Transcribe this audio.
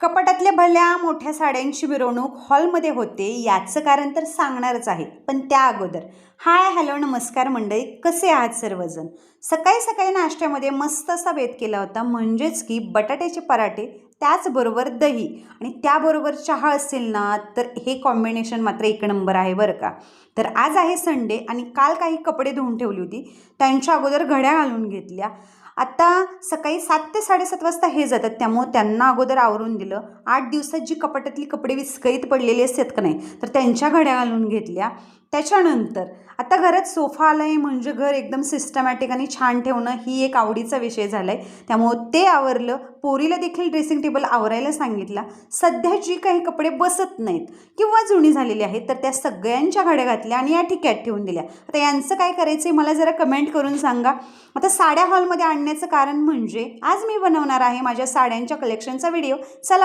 कपाटातल्या भल्या मोठ्या साड्यांची मिरवणूक हॉलमध्ये होते याचं कारण तर सांगणारच आहे पण त्या अगोदर. हाय हॅलो नमस्कार मंडळी कसे आहात सर्वजण? सकाळी सकाळी नाश्त्यामध्ये मस्त असा वेद केला होता म्हणजेच की बटाट्याचे पराठे त्याचबरोबर दही आणि त्याबरोबर चहा असेल ना तर हे कॉम्बिनेशन मात्र एक नंबर आहे बरं का. तर आज आहे संडे आणि काल काही कपडे धुवून ठेवली होती. त्यांच्या अगोदर घड्या घालून घेतल्या. आत्ता सकाळी सात ते साडेसात वाजता हे जातात. त्यामुळं त्यांना अगोदर आवरून दिलं. आठ दिवसात जी कपाटातली कपडे विस्कळीत पडलेली असतात का नाही तर त्यांच्या घड्या घालून घेतल्या. त्याच्यानंतर आता घरात सोफा आला आहे म्हणजे घर एकदम सिस्टमॅटिक आणि छान ठेवणं ही एक आवडीचा विषय झाला आहे त्यामुळं ते आवरलं. पोरीला देखील ड्रेसिंग टेबल आवरायला सांगितला. सध्या जी काही कपडे बसत नाहीत किंवा जुनी झालेली आहेत तर त्या सगळ्यांच्या घड्या घातल्या आणि या ठिकाणी ठेवून दिल्या. आता यांचं काय करायचं आहे मला जरा कमेंट करून सांगा. आता साड्या हॉलमध्ये आणण्याचं कारण म्हणजे आज मी बनवणार आहे माझ्या साड्यांच्या कलेक्शनचा व्हिडिओ चला